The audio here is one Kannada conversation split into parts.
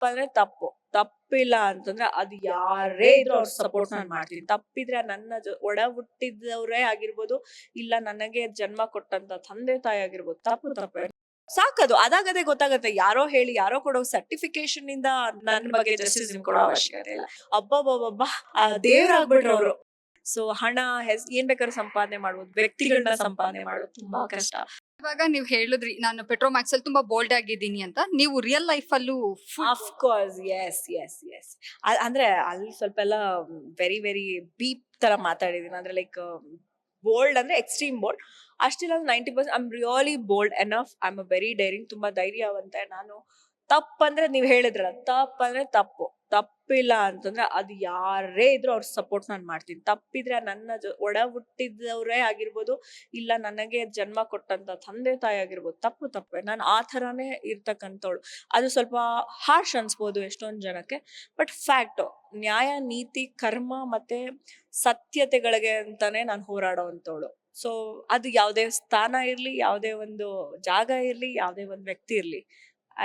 ತಪ್ಪಂದ್ರೆ ತಪ್ಪು. ತಪ್ಪಿಲ್ಲ ಅಂತಂದ್ರೆ ಅದು ಯಾರೇ ಇದ್ರು ಅವ್ರ ಸಪೋರ್ಟ್ ನಾನು ಮಾಡ್ತೀನಿ. ತಪ್ಪಿದ್ರೆ ನನ್ನ ಒಡ ಹುಟ್ಟಿದವರೇ ಆಗಿರ್ಬೋದು ಇಲ್ಲ ನನಗೆ ಜನ್ಮ ಕೊಟ್ಟಂತ ತಂದೆ ತಾಯಿ ಆಗಿರ್ಬೋದು ತಪ್ಪು ತಪ್ಪು ಸಾಕದು ಅದಾಗದೆ ಗೊತ್ತಾಗತ್ತೆ. ಯಾರೋ ಹೇಳಿ ಯಾರೋ ಕೊಡೋ ಸರ್ಟಿಫಿಕೇಶನ್ ಇಂದ ನನ್ನ ಬಗ್ಗೆ ಜಸ್ಟಿಸ್ ಕೊಡೋ ಅವಶ್ಯಕತೆ ಇಲ್ಲ. ಅಬ್ಬಬ್ಬಬ್ಬ ದೇವರಾಗ್ಬಿಟ್ರು ಅವರು. ಸೊ ಹಣ ಹೆಸ್ ಏನ್ ಬೇಕಾದ್ರೂ ಸಂಪಾದನೆ ಮಾಡ್ಬೋದು ವ್ಯಕ್ತಿಗಳನ್ನ ಸಂಪಾದನೆ ಮಾಡೋದು ತುಂಬಾ ಕಷ್ಟ. ಇವಾಗ ನೀವು ಹೇಳಿದ್ರಿ ನಾನು ಪೆಟ್ರೋಮ್ಯಾಕ್ಸ್ ಅಲ್ಲಿ ತುಂಬಾ ಬೋಲ್ಡ್ ಆಗಿದ್ದೀನಿ ಅಂತ ನೀವು ರಿಯಲ್ ಲೈಫ್ ಅಲ್ಲೂ of course yes yes yes ಅಂದ್ರೆ ಅಲ್ಲಿ ಸ್ವಲ್ಪ ಎಲ್ಲ ವೆರಿ ವೆರಿ ಬೀಪ್ ತರ ಮಾತಾಡಿದೀನಿ. ಅಂದ್ರೆ ಲೈಕ್ ಬೋಲ್ಡ್ ಅಂದ್ರೆ extreme bold ಅಷ್ಟಿಲ್ಲ ninety percent I'm really bold enough I am very daring ತುಂಬಾ ಧೈರ್ಯವಂತೆ. ನಾನು ತಪ್ಪಂದ್ರೆ ನೀವ್ ಹೇಳಿದ್ರಲ್ಲ, ತಪ್ಪಂದ್ರೆ ತಪ್ಪು. ತಪ್ಪಿಲ್ಲ ಅಂತಂದ್ರೆ ಅದು ಯಾರೇ ಇದ್ರು ಅವ್ರ ಸಪೋರ್ಟ್ ನಾನು ಮಾಡ್ತೀನಿ. ತಪ್ಪಿದ್ರೆ ನನ್ನ ಒಡ ಹುಟ್ಟಿದವರೇ ಆಗಿರ್ಬೋದು, ಇಲ್ಲ ನನಗೆ ಜನ್ಮ ಕೊಟ್ಟಂತ ತಂದೆ ತಾಯಿ ಆಗಿರ್ಬೋದು, ತಪ್ಪು ತಪ್ಪೆ. ನಾನು ಆ ಥರನೇ ಇರ್ತಕ್ಕಂಥವಳು. ಅದು ಸ್ವಲ್ಪ ಹಾರ್ಶ್ ಅನ್ಸ್ಬೋದು ಎಷ್ಟೊಂದು ಜನಕ್ಕೆ ಬಟ್ ಫ್ಯಾಕ್ಟ್ ನ್ಯಾಯ, ನೀತಿ, ಕರ್ಮ ಮತ್ತೆ ಸತ್ಯತೆಗಳಿಗೆ ಅಂತಾನೆ ನಾನು ಹೋರಾಡೋವಂಥವಳು. ಸೊ ಅದು ಯಾವುದೇ ಸ್ಥಾನ ಇರ್ಲಿ, ಯಾವುದೇ ಒಂದು ಜಾಗ ಇರ್ಲಿ, ಯಾವುದೇ ಒಂದು ವ್ಯಕ್ತಿ ಇರ್ಲಿ.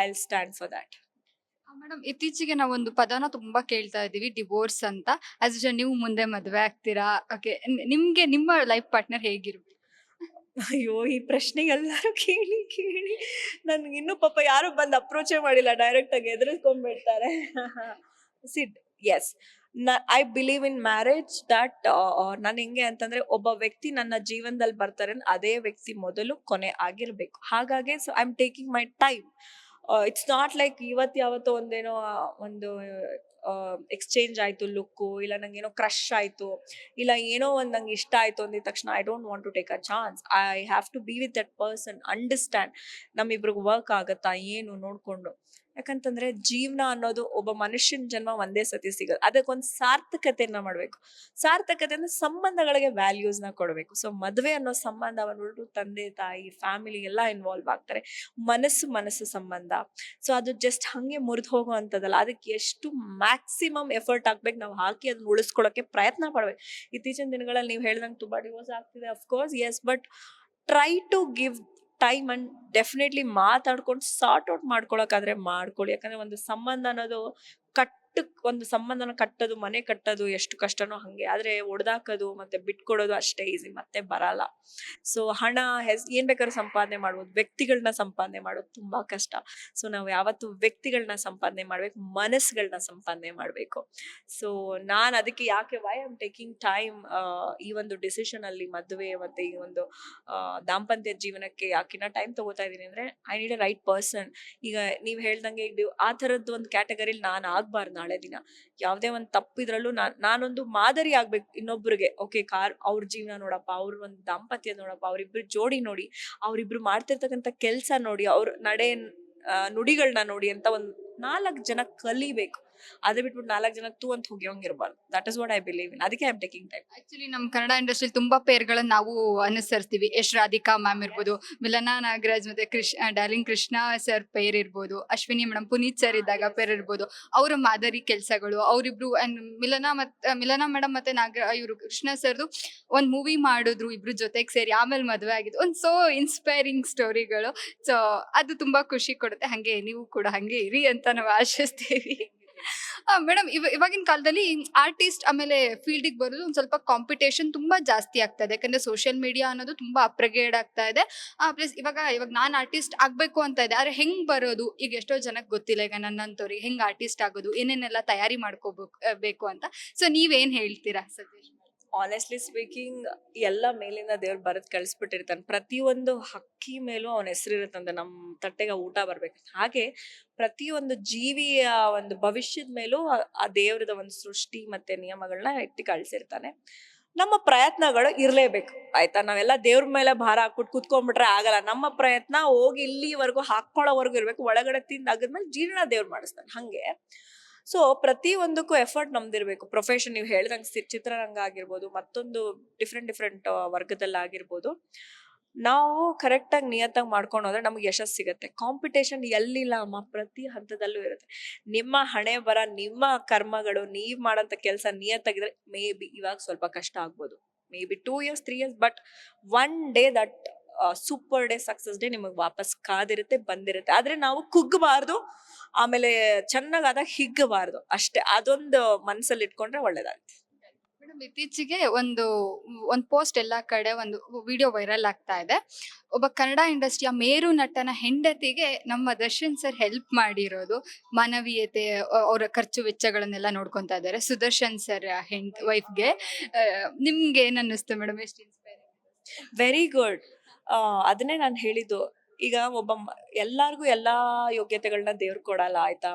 I will stand for that madam ಇತ್ತೀಚೆಗೆ ನಾವೊಂದು ಪದನ ತುಂಬಾ ಕೇಳ್ತಾ ಇದೀವಿ ಡಿವೋರ್ಸ್ ಅಂತ. ಆಸ್ ನೀವು ಮುಂದೆ ಮದುವೆ ಆಗ್ತೀರಾ? ಓಕೆ ನಿಮ್ಗೆ ನಿಮ್ಮ ಲೈಫ್ ಪಾರ್ಟ್ನರ್ ಹೇಗಿರ್ಬೇಕು? ಅಯ್ಯೋ ಈ ಪ್ರಶ್ನೆ ಎಲ್ಲರೂ ಕೇಳಿ ಕೇಳಿ. ನನ್ಗೆ ಇನ್ನೂ ಪಾಪ ಯಾರು ಬಂದು ಅಪ್ರೋಚೇ ಮಾಡಿಲ್ಲ ಡೈರೆಕ್ಟ್ ಆಗಿ ಎದುರಿಸ್ಕೊಂಡ್ಬಿಡ್ತಾರೆ said yes I believe in marriage that ನಾನು ಹೆಂಗೆ ಅಂತಂದ್ರೆ ಒಬ್ಬ ವ್ಯಕ್ತಿ ನನ್ನ ಜೀವನದಲ್ಲಿ ಬರ್ತಾರೆ ಅದೇ ವ್ಯಕ್ತಿ ಮೊದಲು ಕೊನೆ ಆಗಿರ್ಬೇಕು. ಹಾಗಾಗಿ so I am taking my time it's not like ಇವತ್ತು ಯಾವತ್ತೋ ಒಂದೇನೋ ಒಂದು ಎಕ್ಸ್ಚೇಂಜ್ ಆಯ್ತು ಲುಕ್ಕು ಇಲ್ಲ ನಂಗೇನೋ ಕ್ರಶ್ ಆಯ್ತು, ಇಲ್ಲ ಏನೋ ಒಂದ್ ನಂಗೆ ಇಷ್ಟ ಆಯ್ತು ಅಂದಿದ ತಕ್ಷಣ I don't want to take a chance I have to be with that person understand ನಮ್ಮಿಬ್ರಿಗೆ work ಆಗತ್ತಾ, ಏನು ನೋಡ್ಕೊಂಡು. ಯಾಕಂತಂದ್ರೆ ಜೀವನ ಅನ್ನೋದು ಒಬ್ಬ ಮನುಷ್ಯನ ಜನ್ಮ ಒಂದೇ ಸತಿ ಸಿಗೋದು ಅದಕ್ಕೊಂದು ಸಾರ್ಥಕತೆಯನ್ನ ಮಾಡ್ಬೇಕು. ಸಾರ್ಥಕತೆ ಅಂದ್ರೆ ಸಂಬಂಧಗಳಿಗೆ ವ್ಯಾಲ್ಯೂಸ್ನ ಕೊಡಬೇಕು. ಸೊ ಮದುವೆ ಅನ್ನೋ ಸಂಬಂಧ ಬಂದ್ಬಿಟ್ಟು ತಂದೆ, ತಾಯಿ ಫ್ಯಾಮಿಲಿ ಎಲ್ಲ ಇನ್ವಾಲ್ವ್ ಆಗ್ತಾರೆ. ಮನಸ್ಸು ಮನಸ್ಸು ಸಂಬಂಧ. ಸೊ ಅದು ಜಸ್ಟ್ ಹಂಗೆ ಮುರಿದು ಹೋಗೋ ಅಂತದಲ್ಲ ಅದಕ್ಕೆ ಎಷ್ಟು ಮ್ಯಾಕ್ಸಿಮಮ್ ಎಫರ್ಟ್ ಹಾಕ್ಬೇಕು. ನಾವು ಹಾಕಿ ಅದನ್ನ ಉಳಿಸ್ಕೊಳ್ಳೋಕೆ ಪ್ರಯತ್ನ ಪಡ್ಬೇಕು. ಇತ್ತೀಚಿನ ದಿನಗಳಲ್ಲಿ ನೀವು ಹೇಳ್ದಂಗೆ ತುಂಬಾ ಡಿವೋರ್ಸ್ ಆಗ್ತಿದೆ of course yes but try to give time and definitely ಮಾತಾಡ್ಕೊಂಡು ಸಾರ್ಟ್ ಔಟ್ ಮಾಡ್ಕೊಳಕಾದ್ರೆ ಮಾಡ್ಕೊಳ್ಳಿ. ಯಾಕಂದ್ರೆ ಒಂದು ಸಂಬಂಧ ಅನ್ನೋದು ಕಟ್ಟು ಒಂದು ಸಂಬಂಧನ ಕಟ್ಟೋದು, ಮನೆ ಕಟ್ಟೋದು ಎಷ್ಟು ಕಷ್ಟನೋ ಹಂಗೆ. ಆದ್ರೆ ಒಡೆದಾಕೋದು ಮತ್ತೆ ಬಿಟ್ಕೊಡೋದು ಅಷ್ಟೇ ಈಸಿ ಮತ್ತೆ ಬರಲ್ಲ. ಸೊ ಹಣ ಹೆಸ್, ಏನ್ ಬೇಕಾದ್ರೂ ಸಂಪಾದನೆ ಮಾಡ್ಬೋದು. ವ್ಯಕ್ತಿಗಳನ್ನ ಸಂಪಾದನೆ ಮಾಡೋದು ತುಂಬಾ ಕಷ್ಟ. ಸೊ ನಾವು ಯಾವತ್ತು ವ್ಯಕ್ತಿಗಳನ್ನ ಸಂಪಾದನೆ ಮಾಡ್ಬೇಕು ಮನಸ್ಸುಗಳನ್ನ ಸಂಪಾದನೆ ಮಾಡ್ಬೇಕು. ಸೊ ನಾನ್ ಅದಕ್ಕೆ ಯಾಕೆ ವೈ ಆಮ್ ಟೇಕಿಂಗ್ ಟೈಮ್ ಈ ಒಂದು ಡಿಸಿಷನ್ ಅಲ್ಲಿ ಮದುವೆ ಮತ್ತೆ ಈ ಒಂದು ದಾಂಪತ್ಯ ಜೀವನಕ್ಕೆ ಯಾಕಿನ್ನ ಟೈಮ್ ತಗೋತಾ ಇದೀನಿ ಅಂದ್ರೆ I need a right person ಈಗ ನೀವ್ ಹೇಳ್ದಂಗೆ ಆ ತರದ್ದು ಒಂದು ಕ್ಯಾಟಗರಿಲಿ ನಾನು ಆಗ್ಬಾರ್ದು. ನಾಳೆ ದಿನ. ಯಾವ್ದೇ ಒಂದು ತಪ್ಪಿದ್ರಲ್ಲೂ ನಾನು ನಾನೊಂದು ಮಾದರಿ ಆಗ್ಬೇಕು ಇನ್ನೊಬ್ರಿಗೆ. ಓಕೆ, ಕಾರ್, ಅವ್ರ ಜೀವನ ನೋಡಪ್ಪ, ಅವ್ರ ಒಂದು ದಾಂಪತ್ಯ ನೋಡಪ್ಪ, ಅವ್ರಿಬ್ರು ಜೋಡಿ ನೋಡಿ, ಅವ್ರಿಬ್ರು ಮಾಡ್ತಿರ್ತಕ್ಕಂಥ ಕೆಲಸ ನೋಡಿ, ಅವ್ರ ನಡೆ ನುಡಿಗಳನ್ನ ನೋಡಿ ಅಂತ ಒಂದ್ ನಾಲ್ಕು ಜನ ಕಲಿಬೇಕು. ಅದೇ ಬಿಟ್ಬಿಟ್ಟು ನಾಲ್ಕು ಜನ ತೂ ಅಂತ ಹೋಗಿರೋಂಗಿರ್ಬಾರ್ದು that is what I believe in ಅದಕ್ಕೆ I am taking time actually ನಮ್ಮ ಕನ್ನಡ ಇಂಡಸ್ಟ್ರಿ ತುಂಬಾ ಪೇರ್ಗಳನ್ನ ನಾವು ಅನುಸರಿಸ್ತೀವಿ. ಯಶ್ ರಾಧಿಕಾ ಮ್ಯಾಮ್ ಇರ್ಬೋದು ಮಿಲನಾ ನಾಗರಾಜ್ ಮತ್ತೆ Krish darling Krishna sir pair ಇರ್ಬೋದು ಅಶ್ವಿನಿ ಮೇಡಮ್ ಪುನೀತ್ ಸರ್ ಇದ್ದಾಗ ಪೇರ್ ಇರ್ಬೋದು. ಅವರ ಮಾದರಿ ಕೆಲಸಗಳು ಅವರಿಬ್ರು ಅಂಡ್ ಮಿಲನಾ ಮತ್ತೆ ಮಿಲನಾ ಮೇಡಮ್ ಮತ್ತೆ ನಾಗ ಇವರು ಕೃಷ್ಣ ಸರ್ದು ಒಂದು ಮೂವಿ ಮಾಡಿದ್ರು ಇಬ್ರು ಜೊತೆಗೆ ಸೇರಿ ಆಮೇಲೆ ಮದುವೆ ಆಗಿದ್ದು. ಒಂದು ಸೋ ಇನ್ಸ್ಪೈರಿಂಗ್ ಸ್ಟೋರಿಗಳು ಸೊ ಅದು ತುಂಬಾ ಖುಷಿ ಕೊಡುತ್ತೆ. ಹಂಗೆ ನೀವು ಕೂಡ ಹಂಗೆ ಇರಿ ಅಂತ ನಾವು ಆಶಿಸ್ತೀವಿ. ಮೇಡಮ್, ಇವ, ಇವಾಗಿನ ಕಾಲದಲ್ಲಿ ಆರ್ಟಿಸ್ಟ್ ಆಮೇಲೆ ಫೀಲ್ಡಿಗೆ ಬರೋದು ಒಂದು ಸ್ವಲ್ಪ ಕಾಂಪಿಟೇಷನ್ ತುಂಬಾ ಜಾಸ್ತಿ ಆಗ್ತಾ ಇದೆ. ಯಾಕಂದ್ರೆ ಸೋಷಿಯಲ್ ಮೀಡಿಯಾ ಅನ್ನೋದು ತುಂಬಾ ಅಪ್ರಗೇಡ್ ಆಗ್ತಾ ಇದೆ. ಪ್ಲಸ್ ಇವಾಗ ಇವಾಗ ನಾನು ಆರ್ಟಿಸ್ಟ್ ಆಗ್ಬೇಕು ಅಂತ ಇದೆ. ಆದ್ರೆ ಹೆಂಗ್ ಬರೋದು? ಈಗ ಎಷ್ಟೋ ಜನಕ್ಕೆ ಗೊತ್ತಿಲ್ಲ. ಈಗ ನನ್ನಂತವ್ರಿಗೆ ಹೆಂಗ್ ಆರ್ಟಿಸ್ಟ್ ಆಗೋದು? ಏನೇನೆಲ್ಲ ತಯಾರಿ ಮಾಡ್ಕೋಬೇಕು ಬೇಕು ಅಂತ. ಸೊ, ನೀವೇನ್ ಹೇಳ್ತೀರಾ ಸತೀಶ್? ಆನೆಸ್ಟ್ಲಿ ಸ್ಪೀಕಿಂಗ್ ಎಲ್ಲ ಮೇಲಿಂದ ದೇವ್ರು ಬರೆದು ಕಳಿಸ್ಬಿಟ್ಟಿರ್ತಾನೆ. ಪ್ರತಿಯೊಂದು ಹಕ್ಕಿ ಮೇಲೂ ಅವನ ಹೆಸರಿರುತ್ತಂತೆ. ನಮ್ಮ ತಟ್ಟೆಗೆ ಊಟ ಬರ್ಬೇಕು. ಹಾಗೆ ಪ್ರತಿಯೊಂದು ಜೀವಿಯ ಒಂದು ಭವಿಷ್ಯದ ಮೇಲೂ ಆ- ದೇವ್ರದ ಒಂದು ಸೃಷ್ಟಿ ಮತ್ತೆ ನಿಯಮಗಳನ್ನ ಎತ್ತಿ ಕಳಿಸಿರ್ತಾನೆ. ನಮ್ಮ ಪ್ರಯತ್ನಗಳು ಇರಲೇಬೇಕು. ಆಯ್ತಾ? ನಾವೆಲ್ಲ ದೇವ್ರ ಮೇಲೆ ಭಾರ ಹಾಕ್ಬಿಟ್ಟು ಕುತ್ಕೊಂಡ್ಬಿಟ್ರೆ ಆಗಲ್ಲ. ನಮ್ಮ ಪ್ರಯತ್ನ ಹೋಗಿ ಇಲ್ಲಿವರೆಗೂ ಹಾಕೊಳ್ಳೋವರೆಗೂ ಇರಬೇಕು. ಒಳಗಡೆ ತಿಂದು ಆಗದ್ಮೇಲೆ ಜೀರ್ಣ ದೇವ್ರು ಮಾಡಿಸ್ತಾನೆ. ಹಂಗೆ ಸೊ ಪ್ರತಿ ಒಂದಕ್ಕೂ ಎಫರ್ಟ್ ನಮ್ದಿರ್ಬೇಕು. ಪ್ರೊಫೆಷನ್ ನೀವು ಹೇಳ್ದಂಗೆ ಚಿತ್ರರಂಗ ಆಗಿರ್ಬೋದು ಮತ್ತೊಂದು ಡಿಫ್ರೆಂಟ್ ಡಿಫ್ರೆಂಟ್ ವರ್ಗದಲ್ಲಿ ಆಗಿರ್ಬೋದು ನಾವು ಕರೆಕ್ಟಾಗಿ ನಿಯತ್ತಾಗಿ ಮಾಡ್ಕೊಂಡು ಹೋದ್ರೆ ನಮ್ಗೆ ಯಶಸ್ಸು ಸಿಗುತ್ತೆ. ಕಾಂಪಿಟೇಷನ್ ಎಲ್ಲಿಲ್ಲ ಅಮ್ಮ, ಪ್ರತಿ ಹಂತದಲ್ಲೂ ಇರುತ್ತೆ. ನಿಮ್ಮ ಹಣೆ ಬರ, ನಿಮ್ಮ ಕರ್ಮಗಳು, ನೀವು ಮಾಡಂತ ಕೆಲಸ ನಿಯತ್ತಾಗಿದ್ರೆ ಮೇ ಬಿ ಇವಾಗ ಸ್ವಲ್ಪ ಕಷ್ಟ ಆಗ್ಬೋದು. May be two years three years but one day that super day success day ನಿಮಗೆ ವಾಪಸ್ ಕಾದಿರುತ್ತೆ ಬಂದಿರುತ್ತೆ. ಆದ್ರೆ ನಾವು ಕುಗ್ಗಬಾರ್ದು ಆಮೇಲೆ ಚೆನ್ನಾಗಾದಾಗ ಹಿಗ್ಗಬಾರ್ದು. ಅಷ್ಟೇ ಅದೊಂದು ಮನಸ್ಸಲ್ಲಿ ಇಟ್ಕೊಂಡ್ರೆ ಒಳ್ಳೇದಾಗುತ್ತೆ ಮೇಡಮ್ ಇತ್ತೀಚೆಗೆ ಒಂದು ಒಂದು ಪೋಸ್ಟ್ ಎಲ್ಲ ಕಡೆ ಒಂದು ವಿಡಿಯೋ ವೈರಲ್ ಆಗ್ತಾ ಇದೆ. ಒಬ್ಬ ಕನ್ನಡ ಇಂಡಸ್ಟ್ರಿಯ ಮೇರು ನಟನ ಹೆಂಡತಿಗೆ ನಮ್ಮ ದರ್ಶನ್ ಸರ್ ಹೆಲ್ಪ್ ಮಾಡಿರೋದು. ಮಾನವೀಯತೆ ಅವರ ಖರ್ಚು ವೆಚ್ಚಗಳನ್ನೆಲ್ಲ ನೋಡ್ಕೊಂತಾ ಇದ್ದಾರೆ. ಸುದರ್ಶನ್ ಸರ್ ಹೆಂಡ್ ವೈಫ್ಗೆ ನಿಮ್ಗೆ ಏನನ್ನಿಸ್ತು ಅನ್ನಿಸ್ತು ಮೇಡಮ್ ಎಷ್ಟು ಇನ್ಸ್ಪೈರಿಂಗ್ ವೆರಿ ಗುಡ್ ಅದನ್ನೇ ನಾನು ಹೇಳಿದ್ದು. ಈಗ ಒಬ್ಬ ಎಲ್ಲಾರ್ಗು ಎಲ್ಲಾ ಯೋಗ್ಯತೆಗಳನ್ನ ದೇವ್ರು ಕೊಡಲ್ಲ, ಆಯ್ತಾ?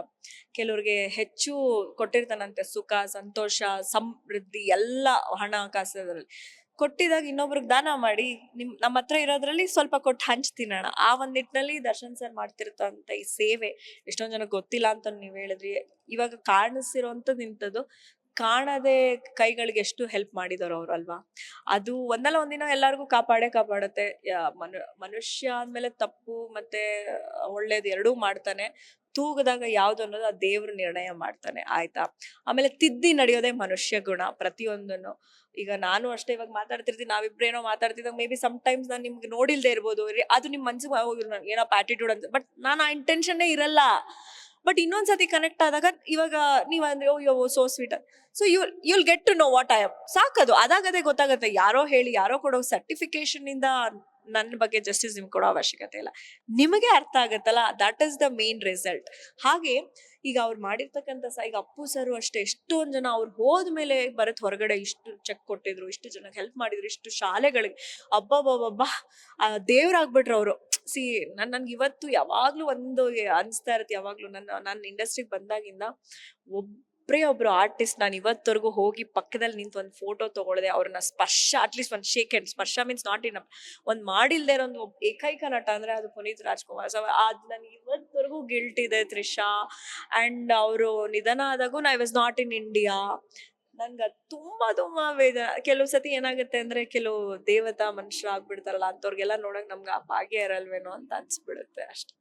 ಕೆಲವ್ರಿಗೆ ಹೆಚ್ಚು ಕೊಟ್ಟಿರ್ತಾನಂತೆ ಸುಖ, ಸಂತೋಷ, ಸಮೃದ್ಧಿ ಎಲ್ಲ ಹಣ ಕಾಸದ್ರಲ್ಲಿ ಕೊಟ್ಟಿದಾಗ ಇನ್ನೊಬ್ರಿಗೆ ದಾನ ಮಾಡಿ, ನಿಮ್ ನಮ್ಮ ಹತ್ರ ಇರೋದ್ರಲ್ಲಿ ಸ್ವಲ್ಪ ಕೊಟ್ಟು ಹಂಚ್ತಿನೋಣ ಆ ಒಂದ್ ನಿಟ್ಟಿನಲ್ಲಿ ದರ್ಶನ್ ಸರ್ ಮಾಡ್ತಿರ್ತಂತ ಈ ಸೇವೆ ಎಷ್ಟೊಂದ್ ಜನಕ್ಕೆ ಗೊತ್ತಿಲ್ಲ ಅಂತ ನೀವ್ ಹೇಳಿದ್ರಿ. ಇವಾಗ ಕಾಣಿಸಿರೋಂಥದ್ದು ಇಂಥದ್ದು. ಕಾಣದೆ ಕೈಗಳಿಗೆ ಎಷ್ಟು ಹೆಲ್ಪ್ ಮಾಡಿದಾರೋ ಅವ್ರು ಅಲ್ವಾ? ಅದು ಒಂದಲ್ಲ ಒಂದಿನ ಎಲ್ಲಾರ್ಗೂ ಕಾಪಾಡೇ ಕಾಪಾಡುತ್ತೆ. ಮನು, ಮನುಷ್ಯ ಅಂದ್ಮೇಲೆ ತಪ್ಪು ಮತ್ತೆ ಒಳ್ಳೇದು ಎರಡೂ ಮಾಡ್ತಾನೆ. ತೂಗದಾಗ ಯಾವ್ದು ಅನ್ನೋದು ಆ ದೇವ್ರು ನಿರ್ಣಯ ಮಾಡ್ತಾನೆ. ಆಯ್ತಾ? ಆಮೇಲೆ ತಿದ್ದಿ ನಡೆಯೋದೇ ಮನುಷ್ಯ ಗುಣ ಪ್ರತಿಯೊಂದನ್ನು. ಈಗ ನಾನು ಅಷ್ಟೇ ಇವಾಗ ಮಾತಾಡ್ತಿರ್ತೀನಿ ನಾವಿಬ್ರೇನೋ ಮಾತಾಡ್ತಿದ್ದಾಗ ಮೇ ಬಿ ಟೈಮ್ಸ್ ನಾನು ನಿಮ್ಗೆ ನೋಡಿಲ್ದೇ ಇರ್ಬೋದು. ಅದು ನಿಮ್ ಮನ್ಸಿಗೆ ಏನೋ ಆಟಿಟ್ಯೂಡ್ ಅಂತ. ಬಟ್ ನಾನು ಆ ಇಂಟೆನ್ಷನ್ನೇ ಇರಲ್ಲ. ಬಟ್ ಇನ್ನೊಂದ್ಸತಿ ಕನೆಕ್ಟ್ ಆದಾಗ ಇವಾಗ ನೀವು ಅಂದ್ರೆ ಅಯ್ಯೋ so sweet so you you'll get to know what I am ಸಾಕದು. ಅದಾಗದೇ ಗೊತ್ತಾಗುತ್ತೆ. ಯಾರೋ ಹೇಳಿ, ಯಾರೋ ಕೊಡೋ ಸರ್ಟಿಫಿಕೇಶನ್ ಇಂದ ನನ್ನ ಬಗ್ಗೆ ಜಸ್ಟಿಸ್ ನಿಮ್ಗೆ ಕೊಡೋ ಅವಶ್ಯಕತೆ ಇಲ್ಲ. ನಿಮಗೆ ಅರ್ಥ ಆಗತ್ತಲ್ಲ? That is the main result ಹಾಗೆ ಈಗ ಅವ್ರು ಮಾಡಿರ್ತಕ್ಕಂಥ ಸಹ ಈಗ ಅಪ್ಪು ಸರು ಅಷ್ಟೇ, ಎಷ್ಟೊಂದು ಜನ ಅವ್ರು ಹೋದ್ಮೇಲೆ ಬರತ್ ಹೊರಗಡೆ ಇಷ್ಟು ಚೆಕ್ ಕೊಟ್ಟಿದ್ರು, ಇಷ್ಟು ಜನಕ್ಕೆ ಹೆಲ್ಪ್ ಮಾಡಿದ್ರು, ಇಷ್ಟು ಶಾಲೆಗಳಿಗೆ. ಅಬ್ಬಬ್ಬಬ್ಬಬ್ಬ! ದೇವ್ರಾಗ್ಬಿಟ್ರು ಅವರು. ಸಿ ನನ್, ನನ್ಗೆ ಇವತ್ತು ಯಾವಾಗ್ಲೂ ಒಂದು ಅನ್ಸ್ತಾ ಇರತ್ತೆ, ಯಾವಾಗ್ಲೂ ನನ್ನ ನನ್ನ ಇಂಡಸ್ಟ್ರಿಗೆ ಬಂದಾಗಿಂದ ಒಬ್ರೇ ಒಬ್ರು ಆರ್ಟಿಸ್ಟ್ ನಾನು ಇವತ್ತವರೆಗೂ ಹೋಗಿ ಪಕ್ಕದಲ್ಲಿ ನಿಂತು ಒಂದು ಫೋಟೋ ತಗೊಳ್ದೆ, ಅವ್ರನ್ನ ಸ್ಪರ್ಶ ಅಟ್ಲೀಸ್ಟ್ ಒಂದು ಶೇಕ್ ಹ್ಯಾಂಡ್ ಸ್ಪರ್ಶ ಮೀನ್ಸ್ ನಾಟ್ ಇನ್ ಒಂದು ಮಾಡಿಲ್ದೇ ಇರೋ ಒಂದು ಏಕೈಕ ನಟ ಅಂದ್ರೆ ಅದು ಪುನೀತ್ ರಾಜ್ಕುಮಾರ್ ಸೊ ಅದು ನನಗೆ ಇವತ್ತವರೆಗೂ ಗಿಲ್ಟ್ ಇದೆ ತ್ರಿಷಾ. ಅಂಡ್ ಅವರು ನಿಧನ ಆದಾಗೂ I was not in India ನನ್ಗೆ ಅದು ತುಂಬಾ ತುಂಬಾ ವೇದ, ಕೆಲವು ಸತಿ ಏನಾಗುತ್ತೆ ಅಂದ್ರೆ ಕೆಲವು ದೇವತಾ ಮನುಷ್ಯರು ಆಗ್ಬಿಡ್ತಾರಲ್ಲ ಅಂತವ್ರಿಗೆಲ್ಲ ನೋಡಕ್ ನಮ್ಗೆ ಆ ಭಾಗ್ಯ ಇರಲ್ವೇನೋ ಅಂತ ಅನ್ಸ್ಬಿಡುತ್ತೆ ಅಷ್ಟೇ.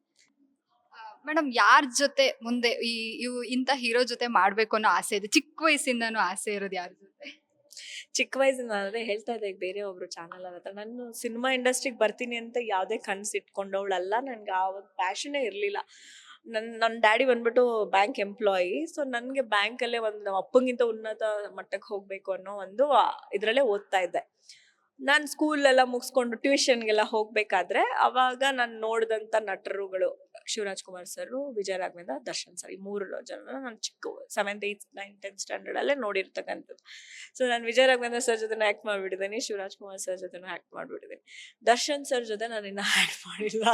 ಮೇಡಮ್ ಯಾರ ಜೊತೆ ಮುಂದೆ ಈ, ಇವು ಇಂಥ ಹೀರೋ ಜೊತೆ ಮಾಡ್ಬೇಕು ಅನ್ನೋ ಆಸೆ ಇದೆ. ಚಿಕ್ಕ ವಯಸ್ಸಿಂದನೂ ಆಸೆ ಇರೋದು ಯಾರ ಜೊತೆ? ಚಿಕ್ಕ ವಯಸ್ಸಿಂದ ಅದೇ ಹೇಳ್ತಾ ಇದ್ದೆ ಬೇರೆ ಒಬ್ರು ಚಾನಲ್ ಹತ್ರ. ನಾನು ಸಿನಿಮಾ ಇಂಡಸ್ಟ್ರಿಗೆ ಬರ್ತೀನಿ ಅಂತ ಯಾವುದೇ ಕನ್ಸು ಇಟ್ಕೊಂಡವಳಲ್ಲ, ನನ್ಗೆ ಆ ಒಂದು ಪ್ಯಾಷನೇ ಇರಲಿಲ್ಲ. ನನ್ನ ನನ್ನ ಡ್ಯಾಡಿ ಬಂದ್ಬಿಟ್ಟು ಬ್ಯಾಂಕ್ ಎಂಪ್ಲಾಯಿ ಸೊ ನನಗೆ ಬ್ಯಾಂಕಲ್ಲೇ ಒಂದು ನಮ್ಮ ಅಪ್ಪಂಗಿಂತ ಉನ್ನತ ಮಟ್ಟಕ್ಕೆ ಹೋಗಬೇಕು ಅನ್ನೋ ಒಂದು ಇದರಲ್ಲೇ ಓದ್ತಾ ಇದ್ದೆ. ನಾನು ಸ್ಕೂಲೆಲ್ಲ ಮುಗಿಸ್ಕೊಂಡು ಟ್ಯೂಷನ್ಗೆಲ್ಲ ಹೋಗಬೇಕಾದ್ರೆ ಅವಾಗ ನಾನು ನೋಡಿದಂಥ ನಟರುಗಳು ಶಿವರಾಜ್ ಕುಮಾರ್ ಸರ್ ವಿಜಯ ರಾಘವೇಂದ್ರ, ದರ್ಶನ್ ಸರ್ ಈ ಮೂರು ಜನ ನಾನು ಚಿಕ್ಕ seventh eighth ninth tenth standard ಅಲ್ಲೇ ನೋಡಿರ್ತಕ್ಕಂಥದ್ದು. ಸೊ ನಾನು ವಿಜಯ ರಾಘವೇಂದ್ರ ಸರ್ ಜೊತೆ ಆ್ಯಕ್ಟ್ ಮಾಡಿಬಿಟ್ಟಿದ್ದೀನಿ ಶಿವರಾಜ್ ಕುಮಾರ್ ಸರ್ ಜೊತೆ ಆ್ಯಕ್ಟ್ ಮಾಡಿಬಿಟ್ಟಿದ್ದೀನಿ ದರ್ಶನ್ ಸರ್ ಜೊತೆ ನಾನು ಇನ್ನೂ ಆ್ಯಕ್ಟ್ ಮಾಡಿಲ್ಲ.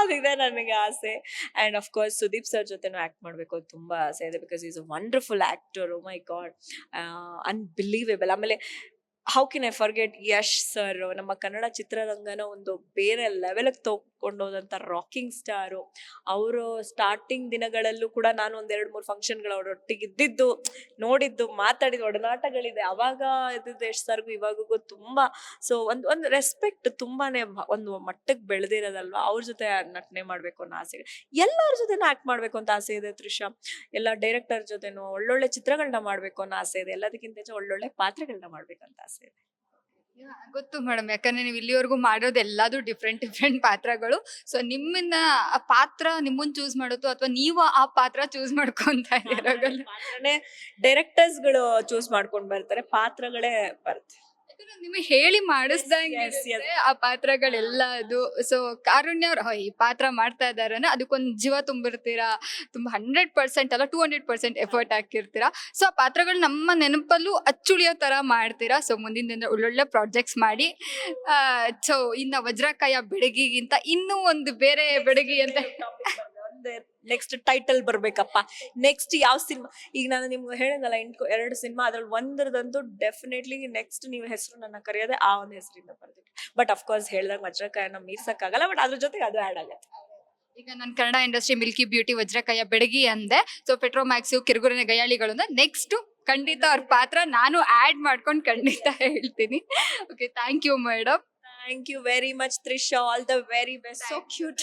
ಅದಿದೆ ನನಗೆ ಆಸೆ. And of course Sudeep sir ಜೊತೆನೂ ಆ್ಯಕ್ಟ್ ಮಾಡಬೇಕು ತುಂಬ ತುಂಬಾ ಆಸೆ ಇದೆ because is a wonderful actor my god unbelievable ಆಮೇಲೆ how can I forget Yash sir ನಮ್ಮ ಕನ್ನಡ ಚಿತ್ರರಂಗನ ಒಂದು ಬೇರೆ ಲೆವೆಲ್ಗೆ ತಗೊಂಡೋದಂತ ರಾಕಿಂಗ್ ಸ್ಟಾರು ಅವರು ಸ್ಟಾರ್ಟಿಂಗ್ ದಿನಗಳಲ್ಲೂ ಕೂಡ ನಾನು ಒಂದ್ ಎರಡ್ ಮೂರು ಫಂಕ್ಷನ್ಗಳು ಅವರೊಟ್ಟಿಗೆ ಇದ್ದಿದ್ದು, ನೋಡಿದ್ದು, ಮಾತಾಡಿದ್ದು, ಒಡನಾಟಗಳಿದೆ. ಅವಾಗ ಇದ್ದಿದ್ದು ಎಷ್ಟು ಸರ್ಗೂ ಇವಾಗೂ ತುಂಬಾ ಸೊ ಒಂದ್, ಒಂದು ರೆಸ್ಪೆಕ್ಟ್ ತುಂಬಾನೇ ಒಂದು ಮಟ್ಟಕ್ಕೆ ಬೆಳೆದಿರೋದಲ್ವಾ? ಅವ್ರ ಜೊತೆ ನಟನೆ ಮಾಡ್ಬೇಕು ಅನ್ನೋ ಆಸೆ. ಇದೆ ಎಲ್ಲರ ಜೊತೆನೂ ಆಕ್ಟ್ ಮಾಡ್ಬೇಕು ಅಂತ ಆಸೆ ಇದೆ ತ್ರಿಷಾ ಎಲ್ಲ ಡೈರೆಕ್ಟರ್ ಜೊತೆನೂ ಒಳ್ಳೊಳ್ಳೆ ಚಿತ್ರಗಳನ್ನ ಮಾಡ್ಬೇಕು ಅನ್ನೋ ಆಸೆ ಇದೆ. ಎಲ್ಲದಕ್ಕಿಂತ ಹೆಚ್ಚು ಒಳ್ಳೊಳ್ಳೆ ಪಾತ್ರಗಳನ್ನ ಮಾಡ್ಬೇಕಂತ ಆಸೆ ಇದೆ. ಗೊತ್ತು ಮೇಡಮ್ ಯಾಕಂದ್ರೆ ನೀವು ಇಲ್ಲಿವರೆಗೂ ಮಾಡೋದು ಎಲ್ಲಾದ್ರು ಡಿಫ್ರೆಂಟ್ ಡಿಫ್ರೆಂಟ್ ಪಾತ್ರಗಳು. ಸೊ ನಿಮ್ಮನ್ನ ಆ ಪಾತ್ರ ನಿಮ್ಮನ್ನ ಚೂಸ್ ಮಾಡೋದು ಅಥವಾ ನೀವು ಆ ಪಾತ್ರ ಚೂಸ್ ಮಾಡ್ಕೊಂತ ಇರೋಗಲ್ಲ ಡೈರೆಕ್ಟರ್ಸ್ಗಳು ಡೈರೆಕ್ಟರ್ಸ್ಗಳು ಚೂಸ್ ಮಾಡ್ಕೊಂಡು ಬರ್ತಾರೆ. ಪಾತ್ರಗಳೇ ಬರುತ್ತೆ. ನಿಮಗೆ ಹೇಳಿ ಮಾಡಿಸ್ದಂಗೆ. ಇರುತ್ತೆ. ಆ ಪಾತ್ರಗಳೆಲ್ಲ ಅದು. ಸೊ ಕಾರುಣ್ಯ ಅವ್ರು ಈ ಪಾತ್ರ ಮಾಡ್ತಾ ಇದಾರೆ ಅದಕ್ಕೊಂದು ಜೀವ ತುಂಬಿರ್ತೀರಾ? ತುಂಬ ಹಂಡ್ರೆಡ್ ಪರ್ಸೆಂಟ್ ಅಲ್ಲ ಟೂ ಹಂಡ್ರೆಡ್ ಪರ್ಸೆಂಟ್ ಎಫರ್ಟ್ ಹಾಕಿರ್ತೀರಾ? ಸೊ ಆ ಪಾತ್ರಗಳು ನಮ್ಮ ನೆನಪಲ್ಲೂ ಅಚ್ಚುಳಿಯೋ ತರ ಮಾಡ್ತೀರಾ? ಸೊ ಮುಂದಿನ ದಿನ ಒಳ್ಳೊಳ್ಳೆ ಪ್ರಾಜೆಕ್ಟ್ಸ್ ಮಾಡಿ. ಸೊ ಇನ್ನ ವಜ್ರಕಾಯ ಬೆಡಗಿಗಿಂತ ಇನ್ನೂ ಒಂದು ಬೇರೆ ಬೆಡಗಿ ಅಂತ ನೆಕ್ಸ್ಟ್ ಟೈಟಲ್ ಬರ್ಬೇಕಪ್ಪ. ನೆಕ್ಸ್ಟ್ ಯಾವ ಸಿನಿಮಾ? ಈಗ ನಾನು ನಿಮ್ಗೆ ಹೇಳಿದಲ್ಲ ಎಂಟು ಎರಡು ಸಿನಿಮಾ ಅದ್ರಲ್ಲಿ ಒಂದರದಂತೂ ಡೆಫಿನೆಟ್ಲಿ ನೆಕ್ಸ್ಟ್ ನೀವು ಹೆಸರು ನನ್ನ ಕರೆಯೋದೆ ಆ ಒಂದು ಹೆಸರಿಂದ ಬರ್ದಿಟ್ಟು ಬಟ್ ಅಫ್ಕೋರ್ಸ್ ಹೇಳಿದಾಗ ವಜ್ರಕಾಯನ ಮೀರ್ಸಕ್ಕಾಗಲ್ಲ ಬಟ್ ಅದ್ರ ಜೊತೆಗೆ ಅದು ಆ್ಯಡ್ ಆಗುತ್ತೆ. ಈಗ ನಾನು Kannada industry milky beauty Vajrakaya ಬೆಡಗಿ ಅಂದೆ. ಸೊ ಪೆಟ್ರೋಮ್ಯಾಕ್ಸು ಕಿರುಗುರಿನ ಗಯಾಳಿಗಳು ಅಂದ್ರೆ ನೆಕ್ಸ್ಟ್ ಖಂಡಿತ ಅವ್ರ ಪಾತ್ರ ನಾನು ಆಡ್ ಮಾಡ್ಕೊಂಡು ಖಂಡಿತ ಹೇಳ್ತೀನಿ. Okay thank you madam thank you very much Trisha all the very best so cute